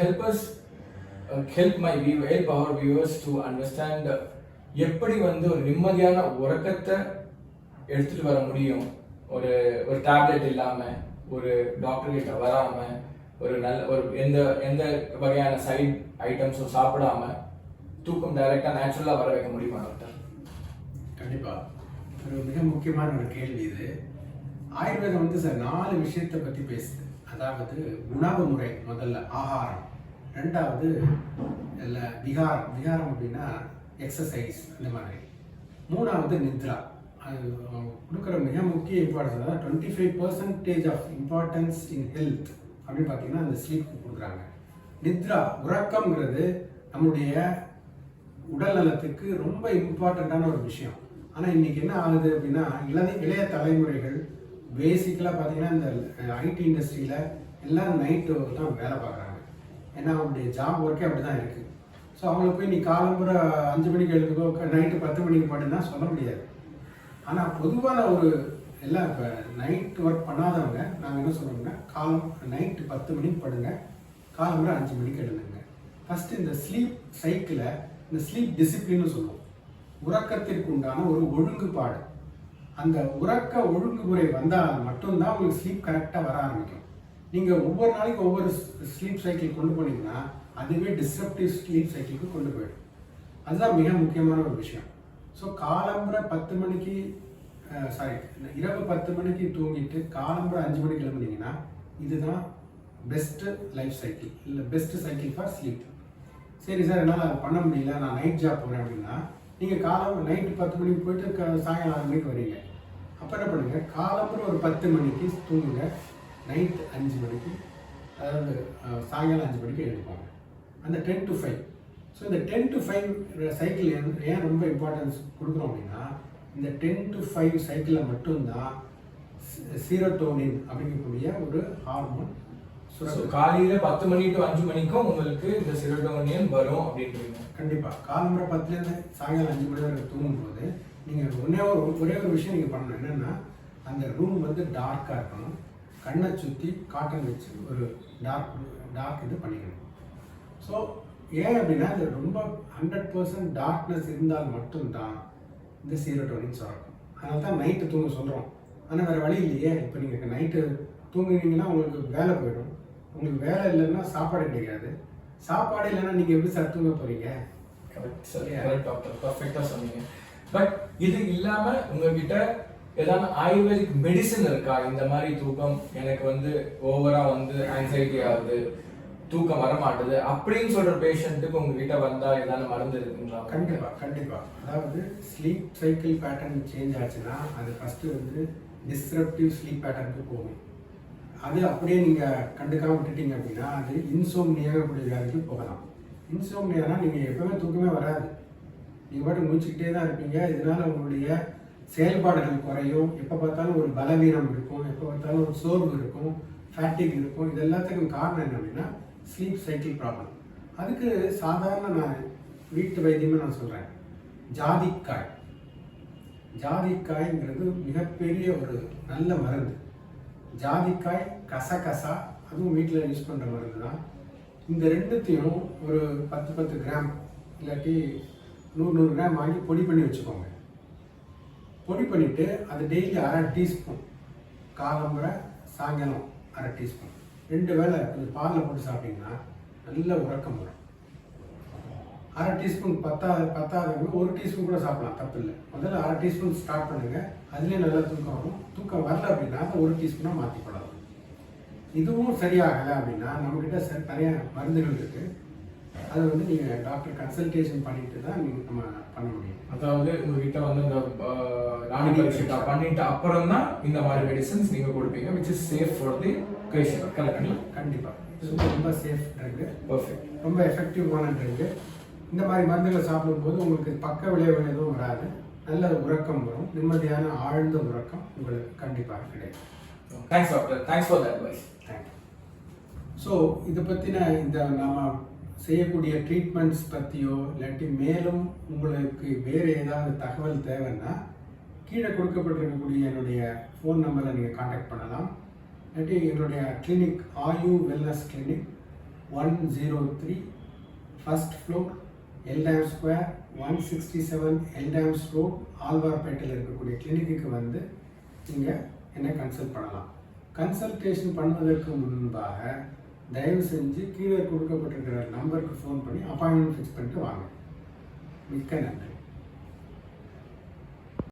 Help my view help our viewers to understand எப்படி வந்து ஒரு நிம்மதியான உறக்கத்தை எடுத்துட்டு வர முடியும்? ஒரு ஒரு டேப்லெட் இல்லாம ஒரு டாக்டர் கிட்ட வராம ஒரு நல்ல ஒரு எந்த எந்த வகையான சைட் ஐட்டம்ஸும் சாப்பிடாம தூக்கம் டைரக்டா நேச்சுரலா வர வைக்க முடியுமா டாக்டர் கண்டிப்பா. ஒரு மிக முக்கியமான ஒரு கேள்வி இது. ஆயுர்வேதம் வந்து சார் நாலு விஷயத்தை பற்றி பேசுது. அதாவது உணவு முறை முதல்ல ஆகாரம். ரெண்டாவது இல்லை விகாரம். விகாரம் அப்படின்னா எக்ஸசைஸ் இந்த மாதிரி. மூணாவது நித்ரா. அது கொடுக்குற மிக முக்கிய இம்பார்ட்டன்ஸ் அதாவது twenty five percentage of importance in health அப்படின்னு பார்த்தீங்கன்னா அந்த ஸ்லீப் கொடுக்குறாங்க. நித்ரா உறக்கம்ங்கிறது நம்முடைய உடல் நலத்துக்கு ரொம்ப இம்பார்ட்டண்ட்டான ஒரு விஷயம். ஆனால் இன்னைக்கு என்ன ஆகுது அப்படின்னா இளைய இளைய தலைமுறைகள் பேசிக்கலாக பார்த்தீங்கன்னா இந்த ஐடி இண்டஸ்ட்ரியில் எல்லாம் நைட்டு தான் வேலை பார்க்குறாங்க. ஏன்னா அவங்களுடைய ஜாப் ஒர்க்கே அப்படி தான் இருக்குது ஸோ அவங்கள போய் நீ காலம்புற அஞ்சு மணிக்கு எழுதுக்கோ நைட்டு பத்து மணிக்கு மட்டும்தான் சொல்ல முடியாது. ஆனால் பொதுவான ஒரு எல்லாம் இப்போ நைட் ஒர்க் பண்ணாதவங்க நாங்கள் என்ன சொல்கிறோம்னா காலம் நைட்டு பத்து மணிக்கு படுங்க. காலம்புற அஞ்சு மணிக்கு எழுதுங்க ஃபஸ்ட்டு இந்த ஸ்லீப் சைக்கிளை இந்த ஸ்லீப் டிசிப்ளின்னு சொல்லுவோம். உறக்கத்திற்கு உண்டான ஒரு ஒழுங்குபாடு. அந்த உறக்க ஒழுங்குமுறை வந்தால் மட்டும்தான் உங்களுக்கு ஸ்லீப் கரெக்டாக வர ஆரம்பிக்கும். நீங்கள் ஒவ்வொரு நாளைக்கு ஒவ்வொரு ஸ்லீப் சைக்கிள் கொண்டு போனீங்கன்னா அதுவே டிஸ்ரப்டிவ் ஸ்லீப் சைக்கிளுக்கு கொண்டு போயிடும். அதுதான் மிக முக்கியமான ஒரு விஷயம். ஸோ காலம்புற பத்து மணிக்கு சாரி இரவு பத்து மணிக்கு தூங்கிட்டு காலம்புற அஞ்சு மணிக்கு கிளம்புனீங்கன்னா இதுதான் பெஸ்ட்டு லைஃப் சைக்கிள் இல்லை பெஸ்ட்டு சைக்கிள் ஃபார் ஸ்லீப் சரி சார் என்னால் அதை பண்ண முடியல நான் நைட் ஜாப் போகிறேன் அப்படின்னா நீங்கள் காலம் நைட்டு பத்து மணிக்கு போயிட்டு க- சாயங்காலம் ஆறு மணிக்கு வரீங்க. அப்போ என்ன பண்ணுங்கள் காலம்புற ஒரு பத்து மணிக்கு தூங்குங்க. நைட் அஞ்சு மணிக்கு அதாவது சாயங்காலம் அஞ்சு மணிக்கு எழுதிப்பாங்க அந்த டென் டு ஃபைவ் ஸோ இந்த டென் டு ஃபைவ் சைக்கிள் ஏன் ரொம்ப இம்பார்ட்டன்ஸ் கொடுக்குறோம் அப்படின்னா இந்த டென் டு ஃபைவ் சைக்கிளில் மட்டும்தான் சீரோட்டோனின் அப்படிங்கக்கூடிய ஒரு ஹார்மோன் காலையில பத்து மணி டு அஞ்சு மணிக்கும் உங்களுக்கு இந்த சிரோட்டோனியன் வரும் அப்படின்றீங்க. கண்டிப்பாக காலம்புற பத்துலேருந்து சாயங்காலம் அஞ்சு மணி வரை தூங்கும்போது நீங்கள் ஒன்றே ஒரு ஒரே ஒரு விஷயம் நீங்கள் பண்ணணும். என்னென்னா அந்த ரூம் வந்து டார்க்காக இருக்கணும். கண்ணை சுற்றி காட்டன் வச்சு ஒரு டார்க் டார்க் இது பண்ணிக்கணும். ஸோ ஏன் அப்படின்னா இது ரொம்ப ஹண்ட்ரட் பர்சன்ட் டார்க்னஸ் இருந்தால் மட்டும்தான் இந்த சீரோட்டோனின் சுரக்கும் அதனால தான் நைட்டு தூங்க சொல்கிறோம் ஆனால் வேறு வழி இல்லையே. இப்போ நீங்கள் நைட்டு தூங்குனீங்கன்னா உங்களுக்கு வேலை போயிடும். உங்களுக்கு வேலை இல்லைன்னா சாப்பாடு கிடைக்காது. சாப்பாடு இல்லைன்னா நீங்கள் எப்படி சார் தூங்க போகிறீங்க கரெக்ட் சார் கரெக்ட் டாக்டர் பர்ஃபெக்டாக சொன்னீங்க. பட் இது இல்லாமல் உங்ககிட்ட ஏதாவது ஆயுர்வேதிக் மெடிசன் இருக்கா? இந்த மாதிரி தூக்கம் எனக்கு வந்து ஓவரா வந்து ஆன்சைட்டி ஆகுது தூக்கம் வர மாட்டுது அப்படின்னு சொல்ற பேஷண்ட்டுக்கு உங்ககிட்ட வந்தா ஏதாவது மருந்து இருக்குங்களா கண்டிப்பா கண்டிப்பா. அதாவது ஸ்லீப் சைக்கிள் பேட்டர்ன் சேஞ்ச் ஆச்சுன்னா அது ஃபர்ஸ்ட் வந்து டிஸ்ரப்டிவ் ஸ்லீப் பேட்டர்னுக்கு போகும். அது அப்படியே நீங்க கண்டுக்காம விட்டுட்டீங்க அப்படின்னா அது இன்சோம்னியாகக்கூடிய வேலைக்கு போகலாம். இன்சோம்னியானா நீங்க எப்பவுமே தூக்கமே வராது. நீங்க பாட்டு முடிச்சுக்கிட்டே தான் இருப்பீங்க. இதனால உங்களுடைய செயல்பாடுகள் குறையும். எப்போ பார்த்தாலும் ஒரு பலவீனம் இருக்கும். எப்போ பார்த்தாலும் ஒரு சோர்வு இருக்கும். ஃபேட்டிக் இருக்கும். இது எல்லாத்துக்கும் காரணம் என்ன அப்படின்னா ஸ்லீப் சைக்கிள் ப்ராப்ளம் அதுக்கு சாதாரண நான் வீட்டு வைத்தியமே நான் சொல்கிறேன் ஜாதிக்காய். ஜாதிக்காய்ங்கிறது மிகப்பெரிய ஒரு நல்ல மருந்து. ஜாதிக்காய் கசகசா அதுவும் வீட்டில் யூஸ் பண்ணுற மருந்து தான். இந்த ரெண்டுத்தையும் ஒரு பத்து பத்து கிராம் இல்லாட்டி நூறு நூறு கிராம் வாங்கி பொடி பண்ணி வச்சுக்கோங்க. பொடி பண்ணிவிட்டு அது டெய்லி அரை டீஸ்பூன் காலம்புரை சாயங்காலம் அரை டீஸ்பூன் ரெண்டு வேளை கொஞ்சம் பாலில் போட்டு சாப்பிட்டிங்கன்னா நல்ல உறக்கம் வரும். அரை டீஸ்பூன் பத்தாவது பத்தாதவங்க ஒரு டீஸ்பூன் கூட சாப்பிடலாம் தப்பு இல்லை முதல்ல அரை டீஸ்பூன் ஸ்டார்ட் பண்ணுங்கள் அதுலேயே நல்லா தூக்கம் வரும். தூக்கம் வரல அப்படின்னா அதை ஒரு டீஸ்பூனாக மாற்றிப்படலாம் இதுவும் சரியாகலை அப்படின்னா நம்மக்கிட்ட ச தனியாக மருந்துகள் இருக்குது அது வந்து நீங்கள் டாக்டர் கன்சல்டேஷன் பண்ணிட்டு தான் நீங்கள் நம்ம பண்ண முடியும். அதாவது உங்ககிட்ட வந்து இந்த ராணி பரீட்சா பண்ணிட்டு அப்புறம் தான் இந்த மாதிரி மெடிசன்ஸ் நீங்க கொடுப்பீங்க which is safe for the patient correct கண்டிப்பாக ரொம்ப சேஃப் ட்ரக்கு பர்ஃபெக்ட் ரொம்ப எஃபெக்டிவான ட்ரிங்கு இந்த மாதிரி மருந்துகளை சாப்பிடும்போது உங்களுக்கு பக்க விளைவுகள் எதுவும் வராது. நல்ல உறக்கம் வரும். நிம்மதியான ஆழ்ந்த உறக்கம் உங்களுக்கு கண்டிப்பாக கிடைக்கும். Thanks doctor thanks for the advice thank you so இதை பற்றின இந்த நாம செய்யக்கூடிய ட்ரீட்மெண்ட்ஸ் பற்றியோ இல்லாட்டி மேலும் உங்களுக்கு வேறு ஏதாவது தகவல் தேவைன்னா கீழே கொடுக்கப்பட்டிருக்கக்கூடிய என்னுடைய ஃபோன் நம்பரை நீங்கள் காண்டாக்ட் பண்ணலாம். இல்லாட்டி என்னுடைய clinic Ayu wellness clinic one zero three first floor Eldam square one sixty seven Eldams road ஆழ்வார்பேட்டையில் இருக்கக்கூடிய கிளினிக்கு வந்து நீங்கள் என்னை கன்சல்ட் பண்ணலாம். கன்சல்டேஷன் பண்ணுவதற்கு முன்பாக தயவு செஞ்சு கீழே கொடுக்கப்பட்டிருக்கிற நம்பருக்கு ஃபோன் பண்ணி அப்பாயின்மெண்ட் ஃபிக்ஸ் பண்ணிட்டு வாங்க. மிக்க நன்றி.